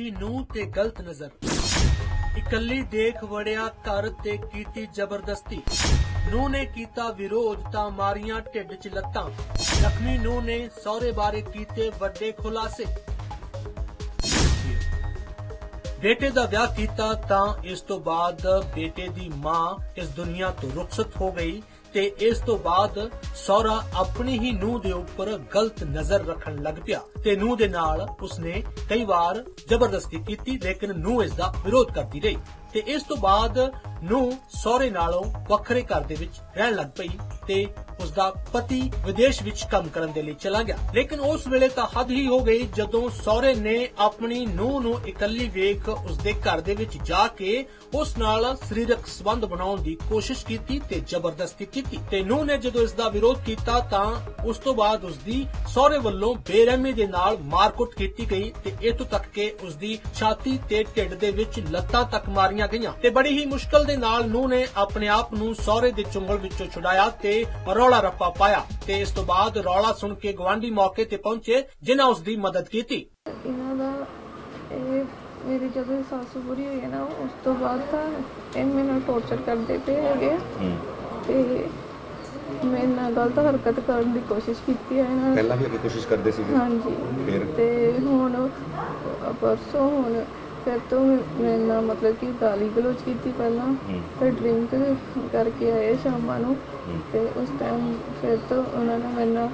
ਸੀ ਨੂੰ ਤੇ ਗਲਤ ਨਜ਼ਰ। ਇਕੱਲੀ ਦੇਖ ਵੜਿਆ ਘਰ ਤੇ ਕੀਤੀ ਜ਼ਬਰਦਸਤੀ। ਨੂੰ ਨੇ ਕੀਤਾ ਵਿਰੋਧ ਤਾਂ ਮਾਰੀਆਂ ਢਿੱਡ 'ਚ ਲੱਤਾਂ। ਜ਼ਖਮੀ ਨੂੰ ਨੇ ਸਹੁਰੇ ਬਾਰੇ ਕੀਤੇ ਵੱਡੇ ਖੁਲਾਸੇ। ਬੇਟੇ ਦਾ ਵਿਆਹ ਕੀਤਾ ਤਾਂ ਇਸ ਤੋਂ ਬਾਅਦ ਬੇਟੇ ਦੀ ਮਾਂ ਇਸ ਦੁਨੀਆ ਤੋਂ ਰੁਖਸਤ ਹੋ ਗਈ। ਤੇ ਇਸ ਤੋਂ ਬਾਅਦ ਸਹੁਰਾ ਆਪਣੀ ਹੀ ਨੂੰਹ ਦੇ ਉੱਪਰ ਗਲਤ ਨਜ਼ਰ ਰੱਖਣ ਲੱਗ ਪਿਆ ਤੇ ਨੂੰਹ ਦੇ ਨਾਲ ਉਸਨੇ ਕਈ ਵਾਰ ਜ਼ਬਰਦਸਤੀ ਕੀਤੀ, ਲੇਕਿਨ ਨੂੰਹ ਇਸ ਦਾ ਵਿਰੋਧ ਕਰਦੀ ਰਹੀ ਤੇ ਇਸ ਤੋਂ ਬਾਅਦ ਨੂੰਹ ਸਹੁਰੇ ਨਾਲੋਂ ਵੱਖਰੇ ਘਰ ਦੇ ਵਿੱਚ ਰਹਿਣ ਲੱਗ ਪਈ ਤੇ ਉਸ ਦਾ ਪਤੀ ਵਿਦੇਸ਼ ਵਿੱਚ ਕੰਮ ਕਰਨ ਦੇ ਲਈ ਚਲਾ ਗਿਆ। ਲੇਕਿਨ ਉਸ ਵੇਲੇ ਤਾਂ ਹੱਦ ਹੀ ਹੋ ਗਈ ਜਦੋਂ ਸਹੁਰੇ ਨੇ ਆਪਣੀ ਨੂੰਹ ਨੂੰ ਇਕੱਲੀ ਵੇਖ ਉਸ ਦੇ ਘਰ ਦੇ ਵਿੱਚ ਜਾ ਕੇ ਉਸ ਨਾਲ ਸਰੀਰਕ ਸੰਬੰਧ ਬਣਾਉਣ ਦੀ ਕੋਸ਼ਿਸ਼ ਕੀਤੀ ਤੇ ਜ਼ਬਰਦਸਤੀ ਕੀਤੀ। ਤੇ ਨੂੰਹ ਨੇ ਜਦੋਂ ਇਸ ਦਾ ਵਿਰੋਧ ਕੀਤਾ ਤਾਂ ਉਸ ਤੋਂ ਬਾਅਦ ਉਸ ਦੀ ਸਹੁਰੇ ਵੱਲੋਂ ਬੇਰਹਿਮੀ ਦੇ ਨਾਲ ਮਾਰਕੁੱਟ ਕੀਤੀ ਗਈ ਤੇ ਇਤੋਂ ਤੱਕ ਕਿ ਉਸ ਦੀ ਛਾਤੀ ਤੇ ਢਿੱਡ ਦੇ ਵਿੱਚ ਲੱਤਾਂ ਤੱਕ ਮਾਰੀਆਂ ਗਈਆਂ। ਤੇ ਬੜੀ ਹੀ ਮੁਸ਼ਕਲ ਦੇ ਨਾਲ ਨੂੰਹ ਨੇ ਆਪਣੇ ਆਪ ਨੂੰ ਸਹੁਰੇ ਦੇ ਚੁੰਗਲ ਵਿੱਚੋਂ ਛੁਡਾਇਆ ਤੇ ਰੌਲਾ ਰੱਪਾ ਪਾਇਆ ਤੇ ਇਸ ਤੋਂ ਬਾਅਦ ਰੌਲਾ ਸੁਣ ਕੇ ਗਵਾਂਢੀ ਮੌਕੇ ਤੇ ਪਹੁੰਚੇ ਜਿਨ੍ਹਾਂ ਉਸ ਦੀ ਮਦਦ ਕੀਤੀ। ਇਹਨਾਂ ਦਾ ਇਹ ਮੇਰੀ ਜਦੋਂ ਸੱਸ ਬੁਰੀ ਹੋਈ ਹੈ ਨਾ ਉਸ ਤੋਂ ਬਾਅਦ ਤਾਂ ਇਹ ਮੈਨੂੰ ਟੌਰਚਰ ਕਰਦੇ ਪਏ ਹੈਗੇ ਤੇ ਮੇਰੇ ਨਾਲ ਗਲਤ ਹਰਕਤ ਕਰਨ ਦੀ ਕੋਸ਼ਿਸ਼ ਕੀਤੀ ਹੈ ਇਹਨਾਂ ਨੇ ਪਹਿਲਾਂ ਵੀ ਅੱਗੇ ਕੋਸ਼ਿਸ਼ ਕਰਦੇ ਸੀਗੇ? ਹਾਂਜੀ। ਫਿਰ? ਤੇ ਹੁਣ ਪਰਸੋਂ ਹੁਣ ਫਿਰ ਤੋਂ ਮੇਰੇ ਨਾਲ ਮਤਲਬ ਕਿ ਗਾਲੀ ਗਲੋਚ ਕੀਤੀ ਪਹਿਲਾਂ। ਫਿਰ ਡਰਿੰਕ ਕਰਕੇ ਆਏ ਸ਼ਾਮਾਂ ਨੂੰ। ਤੇ ਉਸ ਟਾਈਮ ਫਿਰ ਤੋਂ ਉਹਨਾਂ ਨੇ ਮੇਰੇ ਨਾਲ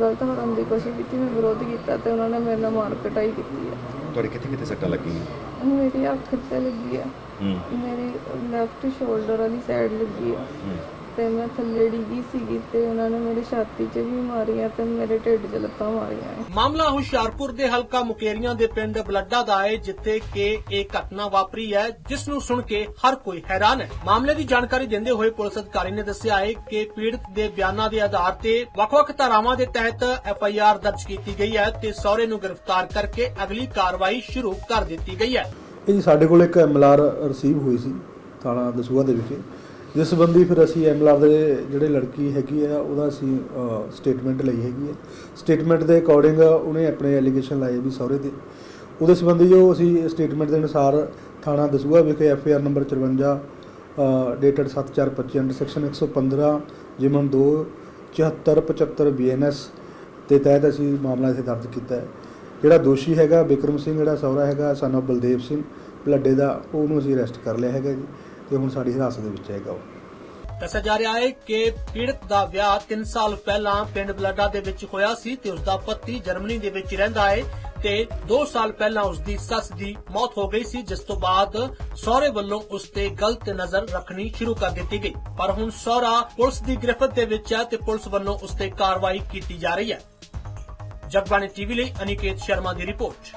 ਗਲਤ ਕਰਨ ਦੀ ਕੋਸ਼ਿਸ਼ ਕੀਤੀ ਮੈਂ ਵਿਰੋਧ ਕੀਤਾ ਤੇ ਉਹਨਾਂ ਨੇ ਮੇਰੇ ਨਾਲ ਮਾਰ ਕੁਟਾਈ ਕੀਤੀ ਹੈ ਤੁਹਾਡੇ ਕਿੱਥੇ ਕਿੱਥੇ ਸੱਟਾਂ ਲੱਗੀਆਂ? ਮੇਰੀ ਅੱਖ ਤੇ ਲੱਗੀ ਆ। ਹੂੰ। ਮੇਰੀ ਲੈਫਟ ਸ਼ੋਲਡਰ ਵਾਲੀ ਸਾਈਡ ਲੱਗੀ ਆ। ਹੂੰ। ਤੇ ਮੈਂ ਥੱਲੇ ਡਿੱਗੀ ਸੀਗੀ ਤੇ ਉਹਨਾਂ ਨੇ ਮੇਰੀ ਛਾਤੀ 'ਚ ਵੀ ਮਾਰੀਆਂ ਤੇ ਮੇਰੇ ਢਿੱਡ 'ਚ ਲੱਤਾਂ ਮਾਰੀਆਂ। ਹੈ। ਮਾਮਲਾ ਹੁਸ਼ਿਆਰਪੁਰ ਦੇ ਹਲਕਾ ਮੁਕੇਰੀਆਂ ਦੇ ਪਿੰਡ ਬਲੱਡਾ ਦਾ ਹੈ ਜਿੱਥੇ ਕਿ ਇਹ ਘਟਨਾ ਵਾਪਰੀ ਹੈ ਜਿਸ ਨੂੰ ਸੁਣ ਕੇ ਹਰ ਕੋਈ ਹੈਰਾਨ ਹੈ। ਮਾਮਲੇ ਦੀ ਜਾਣਕਾਰੀ ਦਿੰਦੇ ਹੋਏ ਪੁਲਿਸ ਅਧਿਕਾਰੀ ਨੇ ਦੱਸਿਆ ਹੈ ਕਿ ਪੀੜਤ ਦੇ ਬਿਆਨਾਂ ਦੇ ਆਧਾਰ ਤੇ ਵੱਖ-ਵੱਖ ਧਾਰਾਵਾਂ ਦੇ ਤਹਿਤ ਐਫ ਆਈ ਆਰ ਦਰਜ ਕੀਤੀ ਗਈ ਹੈ ਤੇ ਸਹੁਰੇ ਨੂੰ ਗ੍ਰਿਫਤਾਰ ਕਰਕੇ ਅਗਲੀ ਕਾਰਵਾਈ ਸ਼ੁਰੂ ਕਰ ਦਿੱਤੀ ਗਈ ਹੈ। ਇਹ ਜੀ ਸਾਡੇ ਕੋਲ ਇੱਕ ਐਮਐਲਆਰ ਰਿਸੀਵ ਹੋਈ ਸੀ ਥਾਣਾ ਦਸੂਹਾ ਦੇ ਵਿਖੇ ਜਿਸ ਸੰਬੰਧੀ ਫਿਰ ਅਸੀਂ ਐਮਐਲਆਰ ਦੇ ਜਿਹੜੇ ਲੜਕੀ ਹੈਗੀ ਆ, ਉਹਦਾ ਅਸੀਂ ਸਟੇਟਮੈਂਟ ਲਈ ਹੈਗੀ ਹੈ ਸਟੇਟਮੈਂਟ ਦੇ ਅਕੋਰਡਿੰਗ ਉਹਨੇ ਆਪਣੇ ਐਲੀਗੇਸ਼ਨ ਲਾਏ ਵੀ ਸਹੁਰੇ ਦੇ ਉਹਦੇ ਸੰਬੰਧੀ ਜੋ ਅਸੀਂ ਸਟੇਟਮੈਂਟ ਦੇ ਅਨੁਸਾਰ ਥਾਣਾ ਦਸੂਹਾ ਵਿਖੇ FIR number 54 dated 7425 under section 115 ਜਿਮਨ 2 7475 ਬੀਐਨਐਸ ਦੇ ਤਹਿਤ ਅਸੀਂ ਮਾਮਲਾ ਇੱਥੇ ਦਰਜ ਕੀਤਾ ਹੈ। ਜਿਹੜਾ ਦੋਸ਼ੀ ਹੈਗਾ, ਬਿਕਰਮ ਸਿੰਘ, ਜਿਹੜਾ ਸਹੁਰਾ ਹੈਗਾ ਸਾਨੂੰ ਬਲਦੇਵ ਸਿੰਘ, ਬਲੱਡੇ ਦਾ, ਉਹਨੂੰ ਅਸੀਂ ਅਰੈਸਟ ਕਰ ਲਿਆ ਹੈਗਾ ਜੀ। ਤੇ ਹੁਣ ਸਾਡੀ ਹਿਰਾਸਤ ਦੇ ਵਿੱਚ ਹੈਗਾ ਉਹ। ਦੱਸਿਆ ਜਾ ਰਿਹਾ ਹੈ ਕਿ ਪੀੜਤ ਦਾ ਵਿਆਹ 3 ਸਾਲ ਪਹਿਲਾਂ ਪਿੰਡ ਬਲੱਡਾ ਦੇ ਵਿੱਚ ਹੋਇਆ ਸੀ ਤੇ ਉਸ ਦਾ ਪਤੀ ਜਰਮਨੀ ਦੇ ਵਿੱਚ ਰਹਿੰਦਾ ਹੈ ਤੇ 2 ਸਾਲ ਪਹਿਲਾਂ ਉਸ ਦੀ ਸੱਸ ਦੀ ਮੌਤ ਹੋ ਗਈ ਸੀ, ਜਿਸ ਤੋਂ ਬਾਅਦ ਸਹੁਰੇ ਵੱਲੋਂ ਉਸ ਤੇ ਗਲਤ ਨਜ਼ਰ ਰੱਖਣੀ ਸ਼ੁਰੂ ਕਰ ਦਿੱਤੀ ਗਈ। ਪਰ ਹੁਣ ਸਹੁਰਾ ਪੁਲਿਸ ਦੀ ਗ੍ਰਿਫਤ ਦੇ ਵਿੱਚ ਹੈ ਤੇ ਪੁਲਿਸ ਵੱਲੋਂ ਉਸ ਤੇ ਕਾਰਵਾਈ ਕੀਤੀ ਜਾ ਰਹੀ ਹੈ। ਜਗਬਾਣੀ ਟੀਵੀ ਲਈ ਅਨਿਕੇਤ ਸ਼ਰਮਾ ਦੀ ਰਿਪੋਰਟ।